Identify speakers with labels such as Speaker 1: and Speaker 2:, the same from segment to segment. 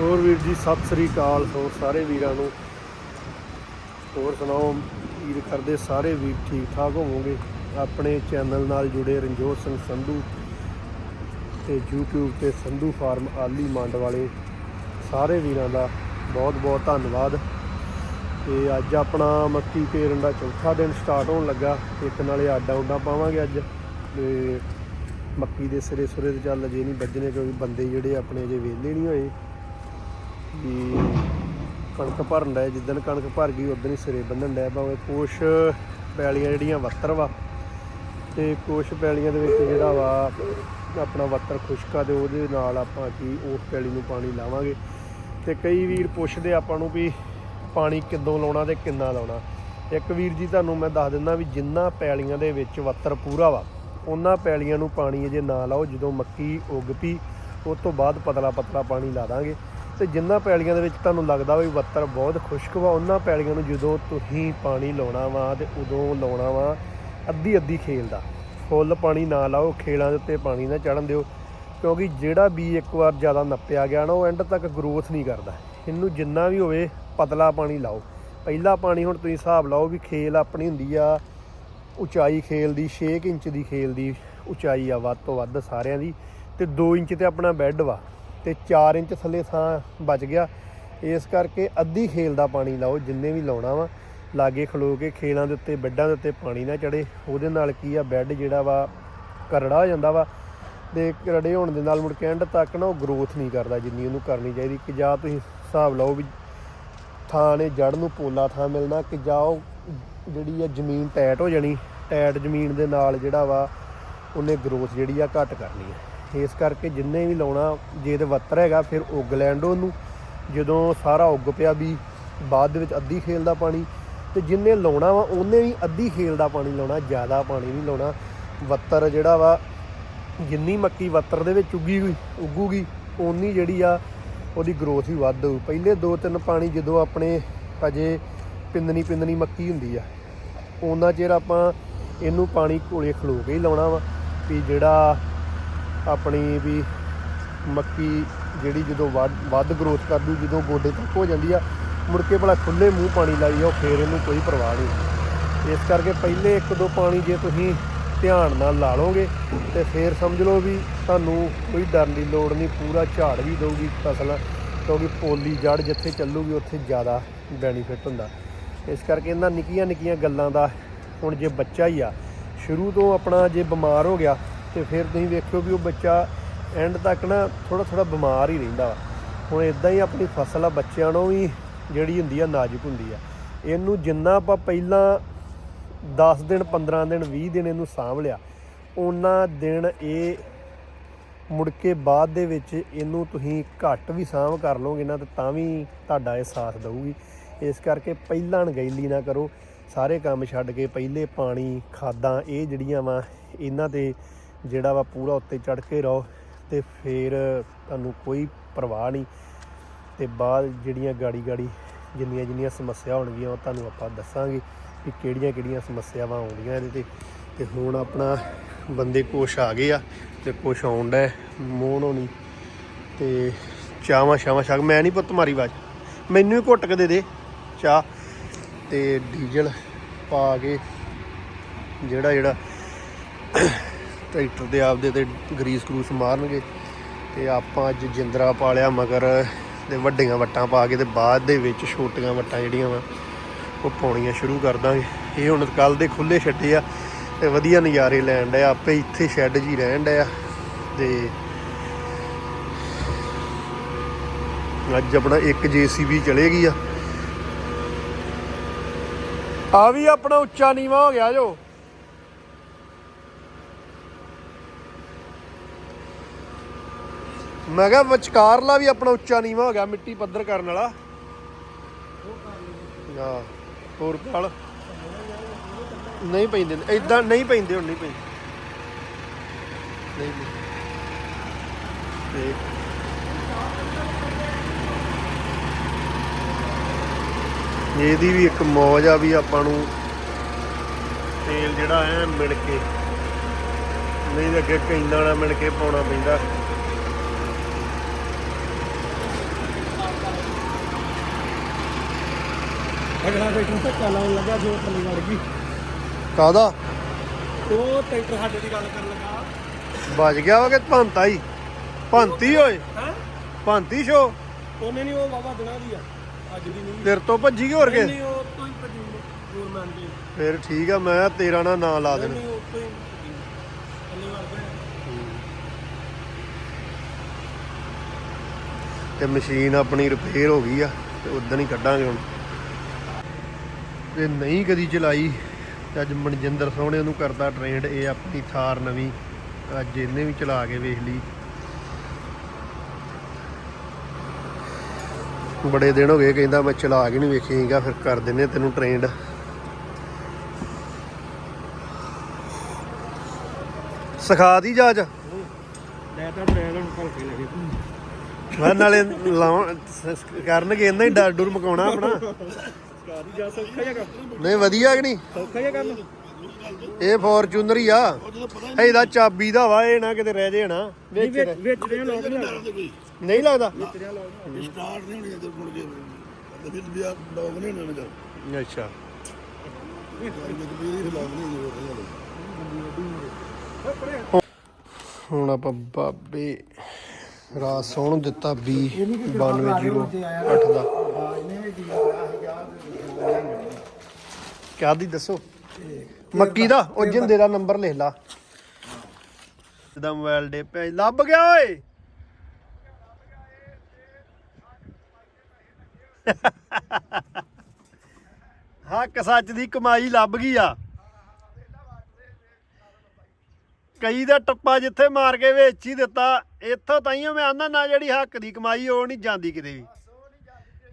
Speaker 1: ਹੋਰ ਵੀਰ ਜੀ, ਸਤਿ ਸ੍ਰੀ ਅਕਾਲ ਹੋਰ ਸਾਰੇ ਵੀਰਾਂ ਨੂੰ। ਹੋਰ ਸੁਣਾਓ ਵੀਰ ਕਰਦੇ ਸਾਰੇ ਵੀਰ ਠੀਕ ਠਾਕ ਹੋਵੋਗੇ। ਆਪਣੇ ਚੈਨਲ ਨਾਲ ਜੁੜੇ ਰਣਜੋਤ ਸਿੰਘ ਸੰਧੂ ਤੇ YouTube ਤੇ ਸੰਧੂ ਫਾਰਮ ਆਲੀ ਮੰਡ ਵਾਲੇ ਸਾਰੇ ਵੀਰਾਂ ਦਾ ਬਹੁਤ ਬਹੁਤ ਧੰਨਵਾਦ। ਤੇ ਅੱਜ ਆਪਣਾ ਮੱਕੀ ਕੇਰਨ ਦਾ ਚੌਥਾ ਦਿਨ ਸਟਾਰਟ ਹੋਣ ਲੱਗਾ। ਇੱਕ ਨਾਲੇ ਆਡਾ ਉਡਾ ਪਾਵਾਂਗੇ ਅੱਜ। ਤੇ ਮੱਕੀ ਦੇ ਸਿਰੇ ਸੁਰੇ ਤੇ ਚੱਲ ਜੇ ਨਹੀਂ ਵੱਜਣੇ ਕਿਉਂਕਿ ਬੰਦੇ ਜਿਹੜੇ ਆਪਣੇ ਅਜੇ ਵਿਹਲੇ ਨਹੀਂ ਹੋਏ। ਕਿ ਕਣਕ ਭਰਨ ਦਾ ਜਿੱਦਣ ਕਣਕ ਭਰ ਗਈ ਉਦੋਂ ਹੀ ਸਿਰੇ ਬੰਨਣ ਡਿਆ ਭਾਵੇਂ ਕੁਛ ਪੈਲੀਆਂ ਜਿਹੜੀਆਂ ਵੱਤਰ ਵਾ, ਤੇ ਕੁਛ ਪੈਲੀਆਂ ਦੇ ਵਿੱਚ ਜਿਹੜਾ ਵਾ ਆਪਣਾ ਵੱਤਰ ਖੁਸ਼ਕਾ ਤੇ ਉਹਦੇ ਨਾਲ ਆਪਾਂ ਕੀ ਉਸ ਪੈਲੀ ਨੂੰ ਪਾਣੀ ਲਾਵਾਂਗੇ। ਤੇ ਕਈ ਵੀਰ ਪੁੱਛਦੇ ਆਪਾਂ ਨੂੰ ਵੀ ਪਾਣੀ ਕਿੱਦੋਂ ਲਾਉਣਾ ਤੇ ਕਿੰਨਾ ਲਾਉਣਾ। ਇੱਕ ਵੀਰ ਜੀ ਤੁਹਾਨੂੰ ਮੈਂ ਦੱਸ ਦਿੰਦਾ ਵੀ ਜਿੰਨਾ ਪੈਲੀਆਂ ਦੇ ਵਿੱਚ ਵੱਤਰ ਪੂਰਾ ਵਾ ਉਹਨਾਂ ਪੈਲੀਆਂ ਨੂੰ ਪਾਣੀ ਅਜੇ ਨਾ ਲਾਓ, ਜਦੋਂ ਮੱਕੀ ਉੱਗ ਪਈ, ਉਸ ਤੋਂ ਬਾਅਦ ਪਤਲਾ ਪਤਲਾ ਪਾਣੀ ਲਾ ਦਾਂਗੇ। ਤੇ ਜਿੰਨਾ ਪੈਲੀਆਂ ਦੇ ਵਿੱਚ ਤੁਹਾਨੂੰ ਲੱਗਦਾ ਵੀ ਵੱਤਰ ਬਹੁਤ ਖੁਸ਼ਕ ਵਾ, ਉਹਨਾਂ ਪੈਲੀਆਂ ਨੂੰ ਜਦੋਂ ਤੁਸੀਂ ਪਾਣੀ ਲਾਉਣਾ ਵਾ ਤੇ ਉਦੋਂ ਲਾਉਣਾ ਵਾ, ਅੱਧੀ ਅੱਧੀ ਖੇਲ ਦਾ। ਫੁੱਲ ਪਾਣੀ ਨਾ ਲਾਓ, ਖੇਲਾਂ ਦੇ ਉੱਤੇ ਪਾਣੀ ਨਾ ਚੜਨ ਦਿਓ, ਕਿਉਂਕਿ ਜਿਹੜਾ ਬੀ ਇੱਕ ਵਾਰ ਜ਼ਿਆਦਾ ਨੱਪਿਆ ਗਿਆ ਨਾ, ਉਹ ਐਂਡ ਤੱਕ ਗਰੋਥ ਨਹੀਂ ਕਰਦਾ। ਇਹਨੂੰ ਜਿੰਨਾ ਵੀ ਹੋਵੇ, ਪਤਲਾ ਪਾਣੀ ਲਾਓ। ਪਹਿਲਾ ਪਾਣੀ ਹੁਣ ਤੁਸੀਂ ਹਿਸਾਬ ਲਾਓ ਵੀ ਖੇਲ ਆਪਣੀ ਹੁੰਦੀ ਆ, ਉਚਾਈ ਖੇਲ ਦੀ 6 ਇੰਚ ਦੀ ਖੇਲ ਦੀ ਉਚਾਈ ਆ ਵੱਧ ਤੋਂ ਵੱਧ ਸਾਰਿਆਂ ਦੀ, ਤੇ 2 ਇੰਚ ਤੇ ਆਪਣਾ ਬੈੱਡ ਵਾ। ਤੇ 4 ਇੰਚ ਥੱਲੇ ਥਾਂ ਬਚ ਗਿਆ। ਇਸ ਕਰਕੇ ਅੱਧੀ ਖੇਲ ਦਾ ਪਾਣੀ ਲਾਓ, ਜਿੰਨੇ ਵੀ ਲਾਉਣਾ ਵਾ, ਲਾਗੇ ਖਲੋ ਕੇ ਖੇਲਾਂ ਦੇ ਉੱਤੇ, ਬੈੱਡਾਂ ਦੇ ਉੱਤੇ ਪਾਣੀ ਨਾ ਚੜੇ ਉਹਦੇ ਨਾਲ ਕੀ ਆ, ਬੈੱਡ ਜਿਹੜਾ ਵਾ, ਕਰੜਾ ਹੋ ਜਾਂਦਾ ਵਾ, ਤੇ ਕਰੜੇ ਹੋਣ ਦੇ ਨਾਲ ਮੁੜ ਕੇ ਐਂਡ ਤੱਕ ਨਾ ਉਹ ਗਰੋਥ ਨਹੀਂ ਕਰਦਾ ਜਿੰਨੀ ਉਹਨੂੰ ਕਰਨੀ ਚਾਹੀਦੀ। ਕਿ ਜਾਂ ਤੁਸੀਂ ਹਿਸਾਬ ਲਾਓ ਵੀ ਥਾਂ ਨੇ ਜੜ ਨੂੰ ਪੋਲਾ ਥਾਂ ਮਿਲਣਾ, ਕਿ ਜਾਂ ਉਹ ਜਿਹੜੀ ਆ ਜ਼ਮੀਨ ਟੈਟ ਹੋ ਜਾਣੀ, ਟੈਟ ਜ਼ਮੀਨ ਦੇ ਨਾਲ ਜਿਹੜਾ ਵਾ, ਉਹਨੇ ਗਰੋਥ ਜਿਹੜੀ ਆ ਘੱਟ ਕਰਨੀ ਹੈ ਇਸ ਕਰਕੇ ਜਿੰਨੇ ਵੀ ਲਾਉਣਾ, ਜੇ ਤੇ ਵੱਤਰ ਹੈਗਾ, ਫਿਰ ਉੱਗ ਲੈਣ ਦਿਓ ਉਹਨੂੰ। ਜਦੋਂ ਸਾਰਾ ਉੱਗ ਪਿਆ ਵੀ, ਬਾਅਦ ਦੇ ਵਿੱਚ ਅੱਧੀ ਖੇਲ ਦਾ ਪਾਣੀ, ਤੇ ਜਿੰਨੇ ਲਾਉਣਾ ਵਾ, ਉਹਨੇ ਵੀ ਅੱਧੀ ਖੇਲ ਦਾ ਪਾਣੀ ਲਾਉਣਾ, ਜ਼ਿਆਦਾ ਪਾਣੀ ਨਹੀਂ ਲਾਉਣਾ। ਵੱਤਰ ਜਿਹੜਾ ਵਾ, ਜਿੰਨੀ ਮੱਕੀ ਵੱਤਰ ਦੇ ਵਿੱਚ ਉੱਗੀ ਹੋਈ, ਉੱਗੂਗੀ, ਓਨੀ ਜਿਹੜੀ ਆ, ਉਹਦੀ ਗਰੋਥ ਵੀ ਵੱਧ ਹੋਊ। ਪਹਿਲੇ ਦੋ ਤਿੰਨ ਪਾਣੀ ਜਦੋਂ ਆਪਣੇ ਅਜੇ ਪਿੰਦਨੀ ਪਿੰਦਨੀ ਮੱਕੀ ਹੁੰਦੀ ਆ ਉਹਨਾਂ ਚਿਰ ਆਪਾਂ ਇਹਨੂੰ ਪਾਣੀ ਕੋਲੇ ਖਲੋ ਕੇ ਹੀ ਲਾਉਣਾ ਵਾ, ਵੀ ਜਿਹੜਾ ਆਪਣੀ ਵੀ ਮੱਕੀ ਜਿਹੜੀ ਜਦੋਂ ਵੱਧ ਵੱਧ ਗਰੋਥ ਕਰਦੂ, ਜਦੋਂ ਗੋਡੇ ਤੱਕ ਹੋ ਜਾਂਦੀ ਆ, ਮੁੜ ਕੇ ਭਲਾ ਖੁੱਲੇ ਮੂੰਹ ਪਾਣੀ ਲਾਈ ਜਾਓ, ਫੇਰ ਇਹਨੂੰ ਕੋਈ ਪਰਵਾਹ ਨਹੀਂ। ਇਸ ਕਰਕੇ ਪਹਿਲੇ ਇੱਕ ਦੋ ਪਾਣੀ ਜੇ ਤੁਸੀਂ ਧਿਆਨ ਨਾਲ ਲਾ ਲਓਗੇ, ਤੇ ਫੇਰ ਸਮਝ ਲਓ ਵੀ ਤੁਹਾਨੂੰ ਕੋਈ ਡਰਨ ਦੀ ਲੋੜ ਨਹੀਂ, ਪੂਰਾ ਝਾੜ ਵੀ ਦਊਗੀ ਫਸਲ, ਕਿਉਂਕਿ ਪੋਲੀ ਜੜ ਜਿੱਥੇ ਚੱਲੂਗੀ, ਉੱਥੇ ਜ਼ਿਆਦਾ ਬੈਨੀਫਿਟ ਹੁੰਦਾ। ਇਸ ਕਰਕੇ ਇਹਨਾਂ ਨਿੱਕੀਆਂ ਨਿੱਕੀਆਂ ਗੱਲਾਂ ਦਾ ਹੁਣ ਜੇ ਬੱਚਾ ਹੀ ਆ, ਸ਼ੁਰੂ ਤੋਂ ਆਪਣਾ ਜੇ ਬਿਮਾਰ ਹੋ ਗਿਆ ਤੇ ਫਿਰ ਤੁਸੀਂ ਵੇਖਿਓ ਵੀ ਉਹ ਬੱਚਾ ਐਂਡ ਤੱਕ ਨਾ ਥੋੜਾ ਥੋੜਾ ਬਿਮਾਰ ਹੀ ਰਹਿੰਦਾ ਵਾ। ਹੁਣ ਇਦਾਂ ਹੀ ਆਪਣੀ ਫਸਲ ਆ, ਬੱਚਿਆਂ ਨੂੰ ਵੀ ਜਿਹੜੀ ਹੁੰਦੀ ਆ ਨਾਜ਼ੁਕ ਹੁੰਦੀ ਆ। ਇਹਨੂੰ ਜਿੰਨਾ ਆਪਾਂ ਪਹਿਲਾਂ 10 ਦਿਨ 15 ਦਿਨ 20 ਦਿਨ ਇਹਨੂੰ ਸਾਂਭ ਲਿਆ ਉਹਨਾਂ ਦਿਨ ਇਹ ਮੁੜ ਕੇ ਬਾਅਦ ਦੇ ਵਿੱਚ ਇਹਨੂੰ ਤੁਸੀਂ ਘੱਟ ਵੀ ਸਾਂਭ ਕਰ ਲਓਗੇ ਨਾ ਤਾਂ ਤਾਂ ਵੀ ਤੁਹਾਡਾ ਇਹ ਸਾਥ ਦੇਊਗੀ। ਇਸ ਕਰਕੇ ਪਹਿਲਾਂ ਅਣਗਹਿਲੀ ਨਾ ਕਰੋ। ਸਾਰੇ ਕੰਮ ਛੱਡ ਕੇ ਪਹਿਲੇ ਪਾਣੀ, ਖਾਦਾਂ, ਇਹ ਜਿਹੜੀਆਂ ਵਾ, ਇਹਨਾਂ ਤੇ ਜਿਹੜਾ ਵਾ ਪੂਰਾ ਉੱਤੇ ਚੜ ਕੇ ਰਹੋ ਤੇ ਫਿਰ ਤੁਹਾਨੂੰ ਕੋਈ ਪਰਵਾਹ ਨਹੀਂ। ਤੇ ਬਾਅਦ ਜਿਹੜੀਆਂ ਗਾੜੀ ਗਾੜੀ ਜਿੰਨੀਆਂ ਜਿੰਨੀਆਂ ਸਮੱਸਿਆ ਹੋਣਗੀਆਂ ਉਹ ਤੁਹਾਨੂੰ ਆਪਾਂ ਦੱਸਾਂਗੇ ਕਿ ਕਿਹੜੀਆਂ ਕਿਹੜੀਆਂ ਸਮੱਸਿਆਵਾਂ ਆਉਂਦੀਆਂ ਇਹਦੇ ਤੇ। ਤੇ ਹੁਣ ਆਪਣਾ ਬੰਦੇ ਕੁਛ ਆ ਗਏ ਆ ਤੇ ਕੁਛ ਆਉਣ ਡੈ ਮੋਹਨ ਹੋਣੀ ਤੇ ਚਾਹਾਂ ਸ਼ਾਵਾਂ ਛਕ, ਮੈਂ ਨਹੀਂ ਪੁੱਤ ਮਾਰੀ ਆਵਾਜ਼। ਮੈਨੂੰ ਹੀ ਘੁੱਟ ਕੇ ਦੇ ਦੇ ਚਾਹ। ਤੇ ਡੀਜ਼ਲ ਪਾ ਕੇ ਜਿਹੜਾ ਜਿਹੜਾ ਟਰੈਕਟਰ ਦੇ ਆਪਦੇ ਤੇ ਗਰੀਸ ਗਰੂਸ ਮਾਰਨਗੇ ਤੇ ਆਪਾਂ ਅੱਜ ਜਿੰਦਰਾ ਪਾ ਮਗਰ ਤੇ ਵੱਡੀਆਂ ਵੱਟਾਂ ਪਾ ਕੇ ਤੇ ਬਾਅਦ ਦੇ ਵਿੱਚ ਛੋਟੀਆਂ ਵੱਟਾਂ ਜਿਹੜੀਆਂ ਵਾ, ਉਹ ਪਾਉਣੀਆਂ ਸ਼ੁਰੂ ਕਰ ਦਾਂਗੇ। ਇਹ ਹੁਣ ਕੱਲ ਦੇ ਖੁੱਲੇ ਛੱਡੇ ਆ ਤੇ ਵਧੀਆ ਨਜ਼ਾਰੇ ਲੈਣ ਡਿਆ ਆਪੇ ਇੱਥੇ ਸ਼ੈੱਡ ਜੀ ਰਹਿਣ ਡਿਆ ਤੇ ਅੱਜ ਆਪਣਾ ਇੱਕ ਜੀਸੀਬੀ ਚਲੇਗੀ ਆ। ਆ ਵੀ ਆਪਣਾ ਉੱਚਾ ਨੀਵਾ ਹੋ ਗਿਆ ਜੋ। ਮੈਂ ਕਿਹਾ ਵਿਚਕਾਰਲਾ ਵੀ ਆਪਣਾ ਉੱਚਾ ਨੀਵਾ ਹੋ ਗਿਆ, ਮਿੱਟੀ ਪੱਧਰ ਕਰਨ ਵਾਲਾ। ਹਾਂ, ਹੋਰ ਪਾਲ ਨਹੀਂ ਪੈਂਦੇ ਇਦਾਂ ਨਹੀਂ ਪੈਂਦੇ, ਹੁਣ ਨਹੀਂ ਪੈਂਦੇ। ਨਹੀਂ ਤੇ ਇਹਦੀ ਵੀ ਇੱਕ ਮੌਜ ਆ ਵੀ ਆਪਾਂ ਨੂੰ ਤੇਲ ਜਿਹੜਾ ਐ ਮਿਲ ਕੇ, ਨਹੀਂ ਤਾਂ ਅੱਗੇ ਕੈਂਦਾ ਨਾਲ ਮਿਣ ਕੇ ਪਾਉਣਾ ਪੈਂਦਾ।
Speaker 2: ਅਗਲਾ ਟਰੈਕਟਰ ਧੱਕਾ ਲਾਉਣ ਲੱਗਾ ਜੋ ਥੱਲੇ ਵੜ ਗਈ।
Speaker 1: ਕਾਦਾ
Speaker 2: ਉਹ ਟਰੈਕਟਰ ਸਾਡੇ ਦੀ ਗੱਲ ਕਰਨ ਲੱਗਾ।
Speaker 1: ਵੱਜ ਗਿਆ ਵਾ ਕਿ ਭੰਤਾ ਹੀ? ਭੰਤੀ ਓਏ।
Speaker 2: ਹੈ?
Speaker 1: ਭੰਤੀ ਸ਼ੋ।
Speaker 2: ਉਹਨੇ ਨਹੀਂ ਉਹ ਵਾਵਾ ਦਿਨਾਂ ਦੀ ਆ। ਅੱਜ ਦੀ ਨਹੀਂ।
Speaker 1: ਤੇਰੇ ਤੋਂ ਭੱਜੀ ਹੋਰ ਕੇ?
Speaker 2: ਨਹੀਂ ਉਹ ਤੋਂ ਹੀ ਭੱਜੀ ਗਵਰਨਮੈਂਟ ਦੀ।
Speaker 1: ਫਿਰ ਠੀਕ ਆ ਮੈਂ ਤੇਰਾ ਨਾ ਨਾਂ ਲਾ ਦੇਣਾ।
Speaker 2: ਨਹੀਂ ਉਹ ਤੋਂ ਹੀ ਥੱਲੇ ਵੜ ਗਿਆ
Speaker 1: ਤੇ ਮਸ਼ੀਨ ਆਪਣੀ ਰਿਪੇਅਰ ਹੋ ਗਈ ਆ ਤੇ ਉਦੋਂ ਹੀ ਕੱਢਾਂਗੇ ਹੁਣ। ਤੇ ਨਹੀਂ ਕਦੀ ਚਲਾਈ। ਤੇ ਅੱਜ ਮਨਜਿੰਦਰ ਸੋਹਣੇ ਉਹਨੂੰ ਕਰਦਾ ਟ੍ਰੇਨਡ ਇਹ ਆਪਣੀ ਥਾਰ ਨਵੀਂ ਅੱਜ ਇਹਨੇ ਵੀ ਚਲਾ ਕੇ ਵੇਖ ਲਈ। ਬੜੇ ਦਿਨ ਹੋ ਗਏ ਕਹਿੰਦਾ ਮੈਂ ਚਲਾ ਕੇ ਨਹੀਂ ਵੇਖੀਗਾ ਫਿਰ ਕਰ ਦਿੰਨੇ ਤੈਨੂੰ ਟ੍ਰੇਨਡ ਸਿਖਾ ਦੀ ਜਾਜ
Speaker 2: ਲੈ ਤਾਂ ਡਰਾਈਵਰ ਨੂੰ ਭਲਕੇ ਲੱਗੇ
Speaker 1: ਮੈਂ ਨਾਲੇ ਲਾਉਣ ਕਰਨਗੇ ਇਹਨਾਂ ਹੀ ਡਰ ਡੁਰ ਮਕਾਉਣਾ ਆਪਣਾ।
Speaker 2: ਸਕਾਰੀ ਜਾ ਸੌਖਾ ਜਿਹਾ ਕੰਮ।
Speaker 1: ਨਹੀਂ ਵਧੀਆ ਕਿ ਨਹੀਂ?
Speaker 2: ਸੌਖਾ ਜਿਹਾ ਕੰਮ।
Speaker 1: ਇਹ ਫੋਰਚੂਨਰ ਹੀ ਆ। ਇਹਦਾ ਚਾਬੀ ਦਾ ਵਾ ਇਹ ਨਾ ਕਿਤੇ ਰਹਿ ਜੇ ਨਾ।
Speaker 2: ਨਹੀਂ
Speaker 1: ਵਿੱਚ
Speaker 2: ਵਿੱਚ ਵਿੱਚ ਦੇ ਲੋਕ ਨਹੀਂ ਲੱਗਦੇ।
Speaker 1: ਨਹੀਂ ਲੱਗਦਾ।
Speaker 2: ਤੇਰੇ ਲੋਕ ਨਹੀਂ
Speaker 3: ਸਟਾਰਟ ਨਹੀਂ ਹੋਣੀ ਤੇ ਮੁੜ ਕੇ। ਤੇ ਫਿਰ ਵੀ ਆ ਡੌਗ ਨਹੀਂ ਹੋਣਾ ਜਦ
Speaker 1: ਅੱਛਾ।
Speaker 3: ਵੀ ਵੀ ਨਹੀਂ ਹੋਣਾ
Speaker 1: ਹੁਣ ਆਪਾਂ ਬਾਬੇ ਰਾਤ ਸੌਣ ਨੂੰ ਦਿੱਤਾ 20 9208 ਦਾ। ਕਿਆ ਦੀ ਦੱਸੋ? ਮੱਕੀ ਦਾ? ਉਹ ਜਿੰਦੇ ਦਾ ਨੰਬਰ ਲਿਖ ਲਾ। ਜਿਹਦਾ ਮੋਬਾਈਲ ਡੇ ਪਿਆ। ਲੱਭ ਗਿਆ ਓਏ! ਹੱਕ ਸੱਚ ਦੀ ਕਮਾਈ ਲੱਭ ਗਈ ਆ। ਕਈ ਦਾ ਟੱਪਾ ਜਿੱਥੇ ਮਾਰ ਕੇ ਵੇਚ ਹੀ ਦਿੱਤਾ। ਇੱਥੋਂ ਤਾਈਓ ਮੈਂ ਆਂਦਾ ਨਾ ਜਿਹੜੀ ਹੱਕ ਦੀ ਕਮਾਈ ਉਹ ਨਹੀਂ ਜਾਂਦੀ ਕਿਤੇ ਵੀ।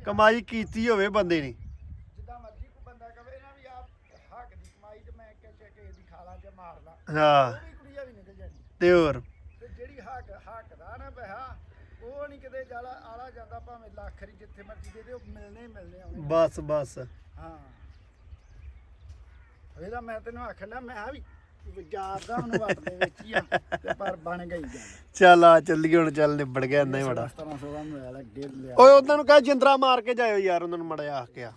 Speaker 1: ਕਮਾਈ ਕੀਤੀ ਹੋਵੇ ਬੰਦੇ ਨੇ
Speaker 4: ਜਿੱਦਾਂ ਮਰਜ਼ੀ ਕੋਈ ਬੰਦਾ ਕਵੇ ਨਾ ਵੀ ਆਪ ਹੱਕ ਦੀ ਕਮਾਈ ਤੇ ਮੈਂ ਕਿਸੇ ਕਿਸੇ ਦੀ ਖਾਲਾ ਚ ਮਾਰ ਲਾ।
Speaker 1: ਹਾਂ।
Speaker 4: ਉਹ ਵੀ ਕੁੜੀਆਂ ਵੀ ਨਿਕਲ ਜਾਣੀ।
Speaker 1: ਤੇ ਹੋਰ?
Speaker 4: ਤੇ ਜਿਹੜੀ ਹੱਕ ਹੱਕ ਦਾ ਨਾ ਪੈਸਾ ਉਹ ਨਹੀਂ ਕਿਤੇ ਜਾਲਾ ਆਲਾ ਜਾਂਦਾ ਭਾਵੇਂ ਲੱਖ ਰੀ ਜਿੱਥੇ ਮਰਜ਼ੀ ਦੇ ਦੇ ਉਹ ਮਿਲਣੇ ਹੀ ਮਿਲਣੇ ਆਉਣੇ।
Speaker 1: ਬਸ ਬਸ।
Speaker 4: ਹਾਂ। ਇਹਦਾ ਮੈਂ ਤੈਨੂੰ ਆਖਣ ਡਿਆ ਮੈਂ ਕਿਹਾ ਵੀ ਜਾਪਦਾ ਉਹਨੂੰ ਵੱਟ ਦੇ ਵਿੱਚ ਹੀ ਆ ਤੇ ਪਰ ਬਣ ਗਈ ਗੱਲ।
Speaker 1: ਚੱਲ ਆ ਚੱਲੀਏ ਹੁਣ ਚੱਲ ਨਿਬੜ ਗਿਆ ਇੰਨਾ ਹੀ ਬੜਾ
Speaker 4: 1700 ਦਾ ਮੋਬਾਈਲ ਅੱਗੇ ਲਿਆ।
Speaker 1: ਓਏ ਉਹਨਾਂ ਨੂੰ ਕਹ ਜਿੰਦਰਾ ਮਾਰ ਕੇ ਜਾਇਓ ਯਾਰ ਉਹਨਾਂ ਨੂੰ ਮੜਿਆ ਆਖ ਕੇ ਆ।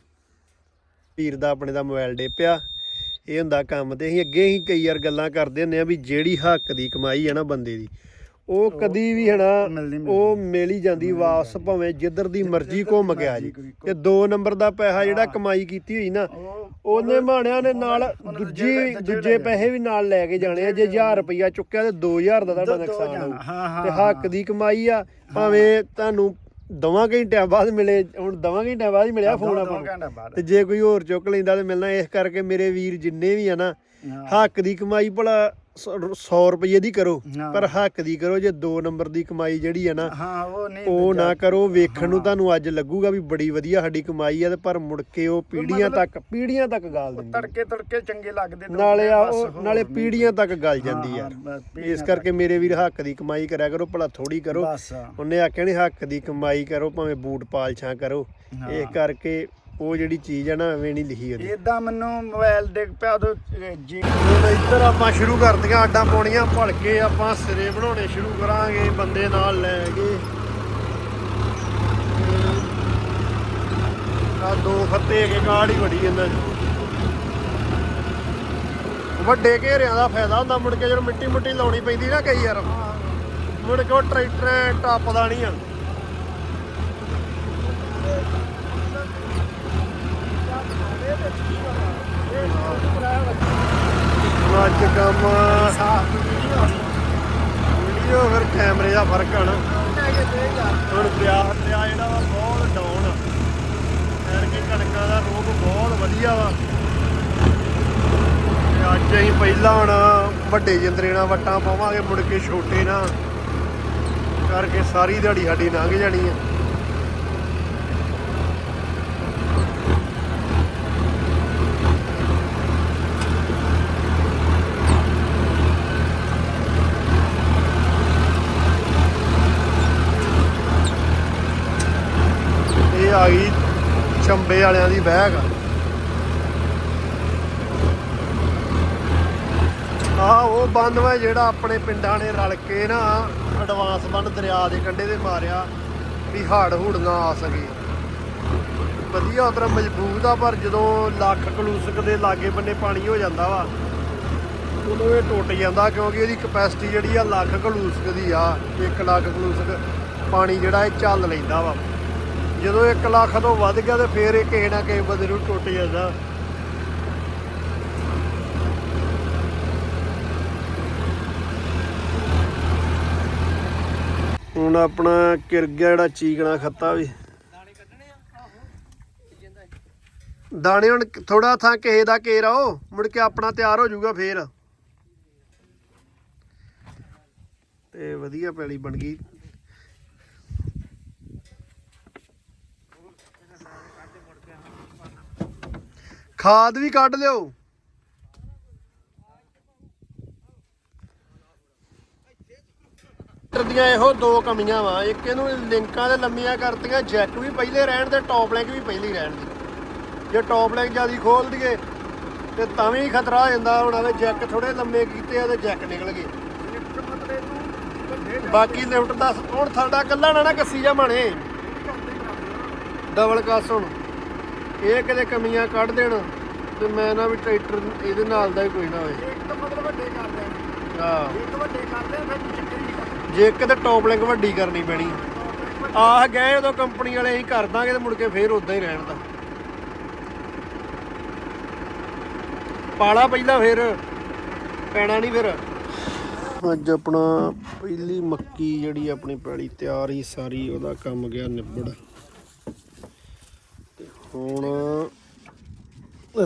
Speaker 1: ਵੀਰ ਦਾ ਆਪਣੇ ਦਾ ਮੋਬਾਈਲ ਡੇ ਪਿਆ ਇਹ ਹੁੰਦਾ ਕੰਮ ਤੇ ਅਸੀਂ ਅੱਗੇ ਹੀ ਕਈ ਵਾਰ ਗੱਲਾਂ ਕਰਦੇ ਹੁੰਦੇ ਆ ਵੀ ਜਿਹੜੀ ਹੱਕ ਦੀ ਕਮਾਈ ਹੈ ਨਾ ਬੰਦੇ ਦੀ ਉਹ ਕਦੀ ਵੀ ਹਨਾ ਉਹ ਮਿਲ ਹੀ ਜਾਂਦੀ ਵਾਪਸ ਭਾਵੇਂ ਜਿੱਧਰ ਦੀ ਮਰਜ਼ੀ ਘੁੰਮ ਗਿਆ ਜੀ ਤੇ 2 ਨੰਬਰ ਦਾ ਪੈਸਾ ਜਿਹੜਾ ਕਮਾਈ ਕੀਤੀ ਹੋਈ ਨਾ
Speaker 4: ਉਹ
Speaker 1: ਉਹਨੇ ਮਾਣਿਆਂ ਨੇ ਨਾਲ ਦੂਜੀ ਦੂਜੇ ਪੈਸੇ ਵੀ ਨਾਲ ਲੈ ਕੇ ਜਾਣੇ ਆ ਜੇ 1000 ਰੁਪਇਆ ਚੁੱਕਿਆ ਤੇ 2000 ਦਾ ਤੁਹਾਡਾ
Speaker 4: ਦੋ- ਦੋ
Speaker 1: ਨੁਕਸਾਨ। ਹੋਊ। ਤੇ ਹੱਕ ਦੀ ਕਮਾਈ ਆ ਭਾਵੇਂ ਤੁਹਾਨੂੰ ਦਵਾਂ ਘੰਟਿਆਂ ਬਾਅਦ ਮਿਲੇ ਹੁਣ ਦਵਾਂ ਘੰਟਿਆਂ ਬਾਅਦ ਹੀ ਮਿਲਿਆ ਫੋਨ ਆਪਾਂ
Speaker 4: ਦੋ
Speaker 1: ਨੂੰ
Speaker 4: ਘੰਟੇ ਬਾਅਦ
Speaker 1: ਤੇ ਜੇ ਕੋਈ ਹੋਰ ਚੁੱਕ ਲੈਂਦਾ ਤੇ ਮਿਲਣਾ ਇਸ ਕਰਕੇ ਮੇਰੇ ਵੀਰ ਜਿੰਨੇ ਵੀ ਆ ਨਾ। ਹੱਕ ਦੀ ਕਮਾਈ ਭਲਾ 100 ਰੁਪਏ ਦੀ ਕਰੋ
Speaker 4: ਹਾਂ।
Speaker 1: ਪਰ ਹੱਕ ਦੀ ਕਰੋ ਜੇ 2 ਨੰਬਰ ਦੀ ਕਮਾਈ ਜਿਹੜੀ ਆ ਨਾ
Speaker 4: ਹਾਂ ਉਹ ਨਹੀਂ
Speaker 1: ਉਹ ਨਾ ਕਰੋ ਵੇਖਣ ਨੂੰ ਤੁਹਾਨੂੰ ਅੱਜ ਲੱਗੂਗਾ ਵੀ ਬੜੀ ਵਧੀਆ ਸਾਡੀ ਕਮਾਈ ਆ ਤੇ ਪਰ ਮੁੜ ਕੇ ਉਹ ਪੀੜ੍ਹੀਆਂ ਤੱਕ ਪੀੜ੍ਹੀਆਂ ਤੱਕ ਗਾਲ ਦਿੰਦੀ
Speaker 4: ਤੜਕੇ ਤੜਕੇ ਚੰਗੇ ਲੱਗਦੇ ਤੇ
Speaker 1: ਨਾਲੇ ਆ
Speaker 4: ਬਸ
Speaker 1: ਉਹ
Speaker 4: ਹੋਰ
Speaker 1: ਨਾਲੇ
Speaker 4: ਨਹੀਂ।
Speaker 1: ਪੀੜ੍ਹੀਆਂ ਤੱਕ ਗਲ ਜਾਂਦੀ
Speaker 4: ਹਾਂ,
Speaker 1: ਯਾਰ
Speaker 4: ਬਸ
Speaker 1: ਇਸ ਕਰਕੇ ਮੇਰੇ ਵੀਰ ਹੱਕ ਦੀ ਕਮਾਈ ਕਰਿਆ ਕਰੋ ਭਲਾ ਥੋੜੀ ਕਰੋ।
Speaker 4: ਬਸ।
Speaker 1: ਉਹਨੇ ਆਖਿਆ ਨਹੀਂ ਹੱਕ ਦੀ ਕਮਾਈ ਕਰੋ ਭਾਵੇਂ ਬੂਟ ਪਾਲਛਾਂ ਕਰੋ।
Speaker 4: ਹਾਂ।
Speaker 1: ਇਸ ਕਰਕੇ ਉਹ ਜਿਹੜੀ ਚੀਜ਼ ਆ ਨਾ ਐਵੇਂ ਨਹੀਂ ਲਿਖੀ ਹੁੰਦੀ
Speaker 4: ਇਦਾਂ ਮੈਨੂੰ ਮੋਬਾਈਲ ਡਿੱਗ ਪਿਆ ਉਦੋਂ ਜੀ
Speaker 1: ਇੱਧਰ ਆਪਾਂ ਸ਼ੁਰੂ ਕਰਦੀਆਂ ਆਡਾਂ ਪਾਉਣੀਆਂ ਭੜ ਕੇ ਆਪਾਂ ਸਿਰੇ ਬਣਾਉਣੇ ਸ਼ੁਰੂ ਕਰਾਂਗੇ ਬੰਦੇ ਨਾਲ ਲੈ ਕੇ। ਆ ਦੋ ਫੱਤੇ ਕੇ ਕਾੜ ਹੀ ਵੜੀ ਜਾਂਦਾ ਵੱਡੇ ਘੇਰਿਆਂ ਦਾ ਫਾਇਦਾ ਹੁੰਦਾ ਮੁੜ ਕੇ ਜਦੋਂ ਮਿੱਟੀ ਮੁੱਟੀ ਲਾਉਣੀ ਪੈਂਦੀ ਨਾ ਕਈ ਯਾਰ। ਮੁੜ ਕੇ ਉਹ ਟਰੈਕਟਰ ਟੱਪਦਾ ਨਹੀਂ ਆ। ਅੱਜ ਕੰਮ ਵੀਡੀਓ ਫਿਰ ਕੈਮਰੇ ਦਾ ਫ਼ਰਕ ਆ ਨਾ। ਹੁਣ ਪਿਆ ਪਿਆ ਜਿਹੜਾ ਵਾ ਬਹੁਤ ਡਾਊਨ ਐਰ ਕੇ ਕਣਕਾਂ ਦਾ ਰੋਗ ਬਹੁਤ ਵਧੀਆ ਵਾ। ਤੇ ਅੱਜ ਅਸੀਂ ਪਹਿਲਾਂ ਹੁਣ ਵੱਡੇ ਜਿੰਦਰੇ ਨਾਲ ਵਟਾਂ ਪਾਵਾਂਗੇ, ਮੁੜ ਕੇ ਛੋਟੇ ਨਾਲ। ਕਰਕੇ ਸਾਰੀ ਦਿਹਾੜੀ ਸਾਡੀ ਲੰਘ ਜਾਣੀ ਆ। ਇਹ ਆ ਗਈ ਚੰਬੇ ਵਾਲਿਆਂ ਦੀ ਬਹਿਗ ਆ ਉਹ ਬੰਦ ਵਾ ਜਿਹੜਾ ਆਪਣੇ ਪਿੰਡਾਂ ਨੇ ਰਲ ਕੇ ਨਾ ਐਡਵਾਂਸ ਬੰਦ ਦਰਿਆ ਦੇ ਕੰਢੇ ਤੇ ਮਾਰਿਆ ਵੀ ਹੜ ਹੁੜ ਨਾ ਆ ਸਕੇ। ਵਧੀਆ ਉਤਰਾ ਮਜ਼ਬੂਤ ਆ, ਪਰ ਜਦੋਂ ਲੱਖ ਕਲੂਸਕ ਦੇ ਲਾਗੇ ਬੰਨੇ ਪਾਣੀ ਹੋ ਜਾਂਦਾ ਵਾ, ਉਦੋਂ ਇਹ ਟੁੱਟ ਜਾਂਦਾ ਕਿਉਂਕਿ ਇਹਦੀ ਕਪੈਸਿਟੀ ਜਿਹੜੀ ਆ ਲੱਖ ਕਲੂਸਕ ਦੀ ਆ 1 ਲੱਖ ਕਲੂਸਕ ਪਾਣੀ ਜਿਹੜਾ ਇਹ ਚੱਲ ਲੈਂਦਾ ਵਾ। ਜਦੋਂ 1 ਲੱਖ ਤੋਂ ਵੱਧ ਗਿਆ ਤੇ ਫੇਰ ਇਹ ਕਿਸੇ ਨਾ ਕਿਸੇ ਬੰਦੇ ਨੂੰ ਟੁੱਟ ਜਾਂਦਾ। ਹੁਣ ਆਪਣਾ ਕਿਰ ਗਿਆ ਜਿਹੜਾ ਚੀਕਣਾ ਖੱਤਾ ਵੀ। ਦਾਣੇ ਹੁਣ ਥੋੜਾ ਥਾਂ ਕਿਸੇ ਦਾ ਕੇਰਾ ਉਹ ਮੁੜ ਕੇ ਆਪਣਾ ਤਿਆਰ ਹੋ ਜਾਊਗਾ ਫੇਰ। ਤੇ ਵਧੀਆ ਪੈਲੀ ਬਣ ਗਈ। ਖਾਦ ਵੀ ਕੱਢ ਲਿਓ। ਦੀਆਂ ਇਹੋ ਦੋ ਕਮੀਆਂ ਵਾ। ਇੱਕ ਇਹਨੂੰ ਲਿੰਕਾਂ ਤੇ ਲੰਮੀਆਂ ਕਰਤੀਆਂ। ਜੈਕ ਵੀ ਪਹਿਲੇ ਰਹਿਣ ਤੇ ਟੌਪ ਲੈਂਕ ਵੀ ਪਹਿਲੀ ਰਹਿਣ ਦੀ। ਜੇ ਟੌਪ ਲੈਂਕ ਜਿਆਦੀ ਖੋਲ ਦਈਏ, ਤੇ ਤਾਂ ਵੀ ਖਤਰਾ ਹੋ ਜਾਂਦਾ ਹੁਣ ਆਵੇ ਜੈਕ ਥੋੜੇ ਲੰਮੇ ਕੀਤੇ ਆ ਤੇ ਜੈਕ ਨਿਕਲ ਗਏ। ਬਾਕੀ ਲਿਫਟ ਦਾ ਹੁਣ ਸਾਡਾ ਕੱਲਾ ਨਾ ਨਾ ਕੱਸੀ ਜਾ ਮਾਣੇ। ਡਬਲ ਕੱਸ ਹੁਣ। ਇਹ ਕਿਤੇ ਕਮੀਆਂ ਕੱਢ ਦੇਣ ਤੇ ਮੈਂ ਨਾ ਵੀ ਟਰੈਕਟਰ ਇਹਦੇ ਨਾਲ ਦਾ ਹੀ ਕੋਈ ਨਾ ਹੋਏ।
Speaker 4: ਇੱਕ ਤਾਂ ਮਤਲਬ ਵੱਡੇ ਕਰਦੇ ਆ
Speaker 1: ਹਾਂ।
Speaker 4: ਇੱਕ ਵੱਡੇ ਕਰਦੇ ਆ ਫਿਰ ਚੱਕਰ ਹੀ ਕਰਦੇ
Speaker 1: ਜੇ ਕਿਤੇ ਟੌਪ ਲਿੰਕ ਵੱਡੀ ਕਰਨੀ ਪੈਣੀ। ਆਹ ਗਏ ਉਦੋਂ ਕੰਪਨੀ ਵਾਲੇ ਅਸੀਂ ਕਰ ਦਾਂਗੇ ਤੇ ਮੁੜ ਕੇ ਫੇਰ ਉਦਾਂ ਹੀ ਰਹਿਣ ਦਾ। ਪਾਲਾ ਪਹਿਲਾਂ ਫੇਰ ਪੈਣਾ ਨਹੀਂ ਫਿਰ। ਅੱਜ ਆਪਣਾ ਪਹਿਲੀ ਮੱਕੀ ਜਿਹੜੀ ਆਪਣੀ ਪੈਲੀ ਤਿਆਰ ਹੀ ਸਾਰੀ ਉਹਦਾ ਕੰਮ ਗਿਆ ਨਿਬੜ। ਹੁਣ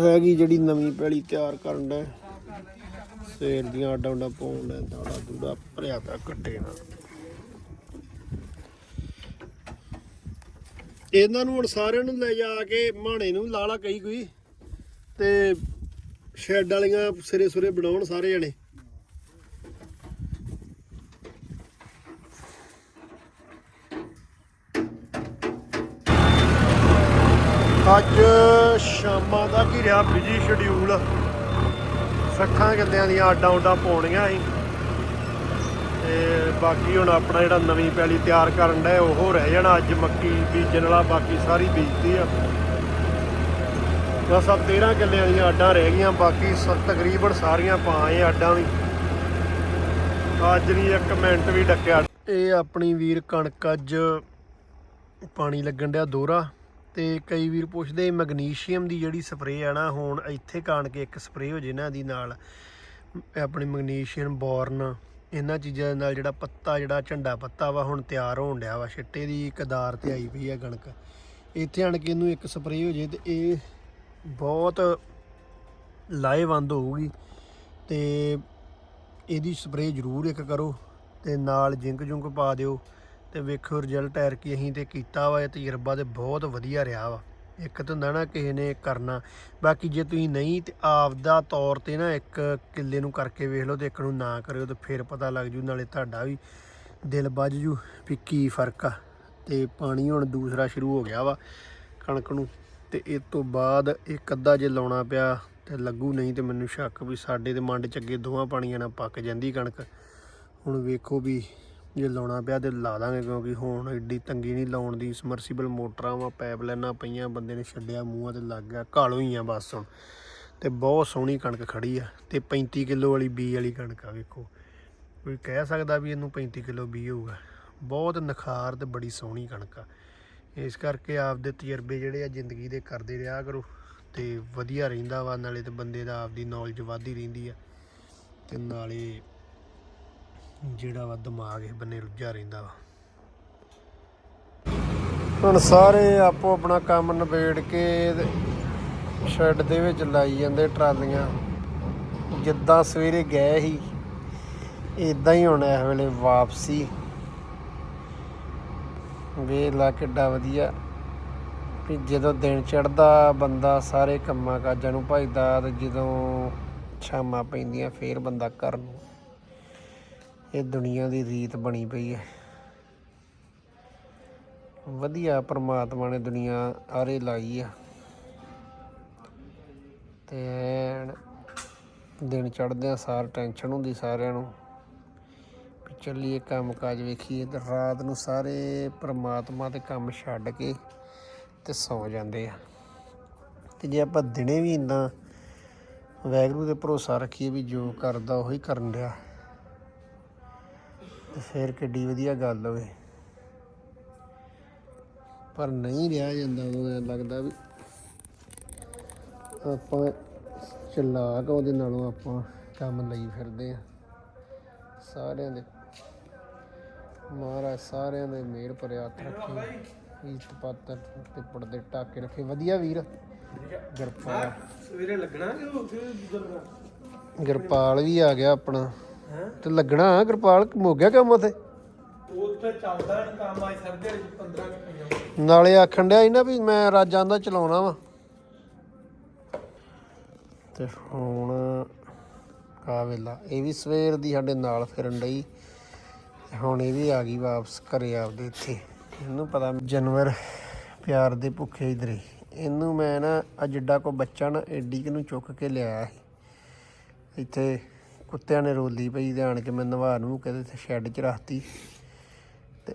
Speaker 1: ਹੈਗੀ ਜਿਹੜੀ ਨਵੀਂ ਪੈਲੀ ਤਿਆਰ ਕਰਨ ਦਾ। ਸੇਰ ਦੀਆਂ ਆਡਾ ਆਡਾ ਪਾਉਣ ਦਾ ਦਾੜਾ ਦੂੜਾ ਭਰਿਆ ਪਿਆ ਕੱਟੇ ਨਾਲ। ਇਹਨਾਂ ਨੂੰ ਹੁਣ ਸਾਰਿਆਂ ਨੂੰ ਲੈ ਜਾ ਕੇ ਮਾਣੇ ਨੂੰ ਲਾ ਲਾ ਕਈ। ਕੋਈ ਤੇ ਸ਼ੈੱਡ ਵਾਲੀਆਂ ਸਿਰੇ ਸੁਰੇ ਬਣਾਉਣ ਸਾਰੇ ਜਣੇ ਅੱਜ ਸ਼ਾਮਾਂ ਦਾ ਰਿਹਾ ਬਿਜ਼ੀ ਸ਼ਡਿਊਲ ਸੱਖਾਂ ਕਿੱਲਿਆਂ ਦੀਆਂ ਆਡਾਂ ਉਡਾਂ ਪਾਉਣੀਆਂ ਸੀ। ਤੇ ਬਾਕੀ ਹੁਣ ਆਪਣਾ ਜਿਹੜਾ ਨਵੀਂ ਪੈਲੀ ਤਿਆਰ ਕਰਨ ਦਾ ਉਹ ਰਹਿ ਜਾਣਾ। ਅੱਜ ਮੱਕੀ ਬੀਜਣ ਵਾਲਾ ਬਾਕੀ ਸਾਰੀ ਬੀਜਤੀ ਆ। ਬਸ ਆ 13 ਕਿੱਲਿਆਂ ਦੀਆਂ ਆਡਾਂ ਰਹਿ ਗਈਆਂ। ਬਾਕੀ ਸ ਤਕਰੀਬਨ ਸਾਰੀਆਂ ਪਾਏ ਆਡਾਂ ਵੀ। ਅੱਜ ਨਹੀਂ ਇੱਕ ਮਿੰਟ ਵੀ ਡੱਕਿਆ। ਇਹ ਆਪਣੀ ਵੀਰ ਕਣਕ ਅੱਜ ਪਾਣੀ ਲੱਗਣ ਡਿਆ ਦੋਹਰਾ। ਤੇ ਕਈ ਵੀਰ ਪੁੱਛਦੇ, ਮੈਗਨੀਸ਼ੀਅਮ ਦੀ ਜਿਹੜੀ ਸਪਰੇਅ ਆ ਨਾ, ਹੁਣ ਇੱਥੇ ਕਾਣ ਕੇ ਇੱਕ ਸਪਰੇਅ ਹੋ ਜੇ ਨਾ ਦੀ ਨਾਲ ਇਹ ਆਪਣੀ ਮੈਗਨੀਸ਼ੀਅਮ, ਬੋਰਨ, ਇਹਨਾਂ ਚੀਜ਼ਾਂ ਦੇ ਨਾਲ ਜਿਹੜਾ ਪੱਤਾ, ਜਿਹੜਾ ਝੰਡਾ ਪੱਤਾ ਵਾ, ਹੁਣ ਤਿਆਰ ਹੋਣ ਡਿਆ ਵਾ, ਛਿੱਟੇ ਦੀ ਕਦਾਰ ਤੇ ਆਈ ਪਈ ਆ ਕਣਕ। ਇੱਥੇ ਆਣ ਕੇ ਇਹਨੂੰ ਇੱਕ ਸਪਰੇਅ ਹੋ ਜੇ ਤੇ ਇਹ ਬਹੁਤ ਲਾਹੇਵੰਦ ਹੋਊਗੀ ਤੇ ਇਹਦੀ ਸਪਰੇਅ ਜ਼ਰੂਰ ਇੱਕ ਕਰੋ ਤੇ ਨਾਲ ਜਿੰਕ ਜੁੰਕ ਪਾ ਦਿਓ। ਤੇ ਵੇਖੋ ਰਿਜ਼ਲਟ ਐਰ ਕੀ ਅਸੀਂ ਤੇ ਕੀਤਾ ਵਾ, ਇਹ ਤਜਰਬਾ ਤੇ ਬਹੁਤ ਵਧੀਆ ਰਿਹਾ ਵਾ। ਇੱਕ ਤਾਂ ਹੁੰਦਾ ਨਾ ਕਿਸੇ ਨੇ ਕਰਨਾ, ਬਾਕੀ ਜੇ ਤੁਸੀਂ ਨਹੀਂ ਤੇ ਆਪਦਾ ਤੌਰ ਤੇ ਨਾ ਇੱਕ ਕਿੱਲੇ ਨੂੰ ਕਰਕੇ ਵੇਖ ਲਓ ਤੇ ਇੱਕ ਨੂੰ ਨਾ ਕਰਿਓ ਤੇ ਫਿਰ ਪਤਾ ਲੱਗ ਜੂ, ਨਾਲੇ ਤੁਹਾਡਾ ਵੀ ਦਿਲ ਵੱਜ ਜੂ ਵੀ ਕੀ ਫ਼ਰਕ ਆ। ਤੇ ਪਾਣੀ ਹੁਣ ਦੂਸਰਾ ਸ਼ੁਰੂ ਹੋ ਗਿਆ ਵਾ ਕਣਕ ਨੂੰ, ਤੇ ਇਸ ਤੋਂ ਬਾਅਦ ਇੱਕ ਅੱਧਾ ਜੇ ਲਾਉਣਾ ਪਿਆ ਤੇ ਲੱਗੂ ਨਹੀਂ ਤੇ ਮੈਨੂੰ ਸ਼ੱਕ ਵੀ ਸਾਡੇ ਤੇ ਮੰਡ ਚ ਅੱਗੇ ਦੋਵਾਂ ਪਾਣੀਆਂ ਨਾਲ ਪੱਕ ਜਾਂਦੀ ਕਣਕ। ਹੁਣ ਵੇਖੋ ਵੀ ਜੇ ਲਾਉਣਾ ਪਿਆ ਤੇ ਲਾ ਦਾਂਗੇ ਕਿਉਂਕਿ ਹੁਣ ਐਡੀ ਤੰਗੀ ਨਹੀਂ ਲਾਉਣ ਦੀ ਸਮਰਸੀਬਲ ਮੋਟਰਾਂ ਵਾ ਪਾਈਪ ਪਈਆਂ, ਬੰਦੇ ਨੇ ਛੱਡਿਆ, ਮੂੰਹਾਂ ਤੇ ਲੱਗ ਗਿਆ, ਘਾਲੋ ਹੀ ਆ ਬਸ ਹੁਣ। ਤੇ ਬਹੁਤ ਸੋਹਣੀ ਕਣਕ ਖੜੀ ਆ ਤੇ 35 ਕਿਲੋ ਵਾਲੀ ਬੀ ਵਾਲੀ ਕਣਕ ਆ ਵੇਖੋ। ਕੋਈ ਕਹਿ ਸਕਦਾ ਵੀ ਇਹਨੂੰ 35 ਕਿਲੋ ਬੀ ਹੋਊਗਾ। ਬਹੁਤ ਨਖਾਰ ਤੇ ਬੜੀ ਸੋਹਣੀ ਕਣਕ ਆ। ਇਸ ਕਰਕੇ ਆਪਦੇ ਤਜਰਬੇ ਜਿਹੜੇ ਆ ਜ਼ਿੰਦਗੀ ਦੇ ਕਰਦੇ ਰਿਹਾ ਕਰੋ ਤੇ ਵਧੀਆ ਰਹਿੰਦਾ ਵਾ, ਨਾਲੇ ਤੇ ਬੰਦੇ ਦਾ ਆਪਦੀ ਨੌਲੇਜ ਵੱਧਦੀ ਰਹਿੰਦੀ ਆ। ਤੇ ਨਾਲੇ ਜਿਹੜਾ ਵਾ ਦਿਮਾਗ ਇਹ ਬੰਨੇ ਰੁੱਝਾ ਰਹਿੰਦਾ ਵਾ। ਹੁਣ ਸਾਰੇ ਆਪੋ ਆਪਣਾ ਕੰਮ ਨਿਬੇੜ ਕੇ ਸ਼ੈੱਡ ਦੇ ਵਿੱਚ ਲਾਈ ਜਾਂਦੇ ਟਰਾਲੀਆਂ। ਜਿੱਦਾਂ ਸਵੇਰੇ ਗਏ ਸੀ ਇਦਾਂ ਹੀ ਹੁਣ ਇਸ ਵੇਲੇ ਵਾਪਸੀ। ਵੇਲਾ ਕਿੱਡਾ ਵਧੀਆ। ਵੀ ਜਦੋਂ ਦਿਨ ਚੜਦਾ ਬੰਦਾ ਸਾਰੇ ਕੰਮਾਂ ਕਾਜਾਂ ਨੂੰ ਭਜਦਾ ਤੇ ਜਦੋਂ ਸ਼ਾਮਾਂ ਪੈਂਦੀਆਂ ਫੇਰ ਬੰਦਾ ਕਰਨ ਨੂੰ। ਇਹ ਦੁਨੀਆ ਦੀ ਰੀਤ ਬਣੀ ਪਈ ਹੈ। ਵਧੀਆ ਪ੍ਰਮਾਤਮਾ ਨੇ ਦੁਨੀਆ ਆਰੇ ਲਾਈ ਆ। ਤੇ ਦਿਨ ਚੜ੍ਹਦਿਆਂ ਸਾਰ ਟੈਨਸ਼ਨ ਹੁੰਦੀ ਸਾਰਿਆਂ ਨੂੰ ਵੀ ਚੱਲੀਏ ਕੰਮ ਕਾਜ ਵੇਖੀਏ। ਤੇ ਰਾਤ ਨੂੰ ਸਾਰੇ ਪ੍ਰਮਾਤਮਾ ਤੇ ਕੰਮ ਛੱਡ ਕੇ ਤੇ ਸੌ ਜਾਂਦੇ ਆ। ਤੇ ਜੇ ਆਪਾਂ ਦਿਨੇ ਵੀ ਇੰਨਾ ਵੈਗਰੂ ਤੇ ਭਰੋਸਾ ਰੱਖੀਏ ਵੀ ਜੋ ਕਰਦਾ ਉਹੀ ਕਰਨ ਰਿਹਾ ਤੇ ਫਿਰ ਕਿੱਡੀ ਵਧੀਆ ਗੱਲ ਹੋਵੇ ਪਰ ਨਹੀਂ ਰਿਹਾ ਜਾਂਦਾ ਐਂ ਲੱਗਦਾ ਵੀ ਆਪਾਂ ਚਲਾਕ ਉਹਦੇ ਨਾਲੋਂ ਆਪਾਂ ਕੰਮ ਲਈ ਫਿਰਦੇ ਆ। ਸਾਰਿਆਂ ਦੇ ਮਹਾਰਾਜ ਸਾਰਿਆਂ ਦੇ ਮਿਹਰ ਭਰਿਆ ਹੱਥ ਰੱਖੇ ਪਾਤਰ ਤੇ ਪੜਦੇ ਟਾਕੇ ਰੱਖੇ। ਵਧੀਆ ਵੀਰ ਗੁਰਪਾਲ
Speaker 2: ਸਵੇਰੇ ਲੱਗਣਾ ਕਿ ਉਹ ਦੂਜਾ
Speaker 1: ਗੁਰਪਾਲ ਵੀ ਆ ਗਿਆ ਆਪਣਾ। ਤੇ ਲੱਗਣਾ ਗੁਰਪਾਲ ਮੁੱਕ ਗਿਆ ਕੰਮ ਉਥੇ?
Speaker 2: ਤੇ ਚੱਲਦਾ ਨੀ ਕੰਮ ਆਈ ਸਰਦੇ 15 ਪਈਆਂ
Speaker 1: ਨਾਲੇ ਆਖਣ ਡਿਆ ਸੀ ਨਾ ਵੀ ਮੈਂ ਰਾਜਾਂ ਦਾ ਚਲਾਉਣਾ ਵਾ। ਤੇ ਹੁਣ ਆ ਵੇਲਾ ਇਹ ਵੀ ਸਵੇਰ ਦੀ ਸਾਡੇ ਨਾਲ ਫਿਰਨ ਡਈ। ਤੇ ਹੁਣ ਇਹ ਵੀ ਆ ਗਈ ਵਾਪਸ ਘਰੇ ਆਪਦੇ ਇੱਥੇ। ਇਹਨੂੰ ਪਤਾ ਜਾਨਵਰ ਪਿਆਰ ਦੇ ਭੁੱਖੇ ਇਧਰੇ। ਇਹਨੂੰ ਮੈਂ ਨਾ ਆ ਜਿੱਡਾ ਕੋ ਬੱਚਾ ਨਾ ਏਡੀ ਕਿ ਨੂੰ ਚੁੱਕ ਕੇ ਲਿਆਇਆ ਸੀ। ਇੱਥੇ ਕੁੱਤਿਆਂ ਨੇ ਰੋਲੀ ਪਈ ਤੇ ਆਣ ਕੇ ਮੈਂ ਨਵਾ ਨੂੰ ਕਹਿੰਦੇ ਤੇ ਸ਼ੈੱਡ 'ਚ ਰੱਖਤੀ। ਤੇ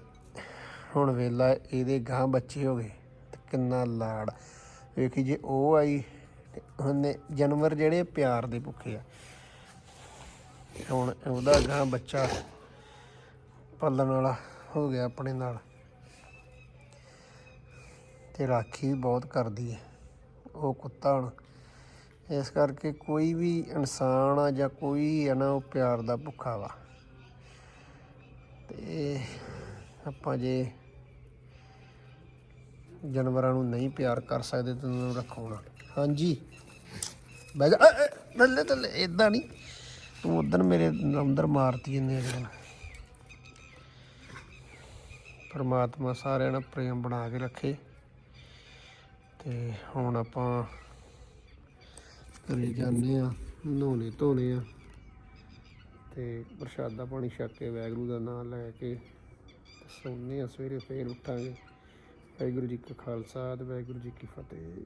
Speaker 1: ਹੁਣ ਵੇਲਾ ਇਹਦੇ ਗਾਂ ਬੱਚੇ ਹੋ ਗਏ ਤੇ ਕਿੰਨਾ ਲਾੜ। ਵੇਖੀ ਜੇ ਉਹ ਆਈ ਉਹਨੇ ਜਾਨਵਰ ਜਿਹੜੇ ਪਿਆਰ ਦੇ ਭੁੱਖੇ ਆ। ਹੁਣ ਉਹਦਾ ਗਾਂ ਬੱਚਾ ਪਾਲਣ ਵਾਲਾ ਹੋ ਗਿਆ ਆਪਣੇ ਨਾਲ। ਤੇ ਰਾਖੀ ਵੀ ਬਹੁਤ ਕਰਦੀ ਹੈ ਉਹ ਕੁੱਤਾ ਹੁਣ ਇਸ ਕਰਕੇ ਕੋਈ ਵੀ ਇਨਸਾਨ ਆ ਜਾਂ ਕੋਈ ਆ ਨਾ, ਉਹ ਪਿਆਰ ਦਾ ਭੁੱਖਾ ਵਾ। ਤੇ ਆਪਾਂ ਜੇ ਜਾਨਵਰਾਂ ਨੂੰ ਨਹੀਂ ਪਿਆਰ ਕਰ ਸਕਦੇ, ਤਾਂ ਉਹਨਾਂ ਨੂੰ ਰੱਖੋ ਨਾ। ਹਾਂਜੀ। ਬਹਿ ਜਾ। ਥੱਲੇ ਥੱਲੇ ਇਦਾਂ ਨਹੀਂ। ਤੂੰ ਉਦੋਂ ਮੇਰੇ ਅੰਦਰ ਮਾਰਤੀ ਇਹਨੇ ਅਗਲੇ ਪਰਮਾਤਮਾ ਸਾਰਿਆਂ ਨਾਲ ਪ੍ਰੇਮ ਬਣਾ ਕੇ ਰੱਖੇ। ਤੇ ਹੁਣ ਆਪਾਂ ਘਰੇ ਜਾਂਦੇ ਆ ਨਹਾਉਣੇ ਧੋਣੇ ਆ ਤੇ ਪ੍ਰਸ਼ਾਦਾ ਪਾਣੀ ਛਕ ਕੇ ਵੈਗਰੂ ਦਾ ਨਾਮ ਲੈ ਕੇ ਸੌਂਦੇ ਆ ਸਵੇਰੇ ਫੇਰ ਉੱਠਾਂਗੇ। ਵਾਹਿਗੁਰੂ ਜੀ ਕਾ ਖਾਲਸਾ ਤੇ ਵਾਹਿਗੁਰੂ ਜੀ ਕੀ ਫਤਿਹ।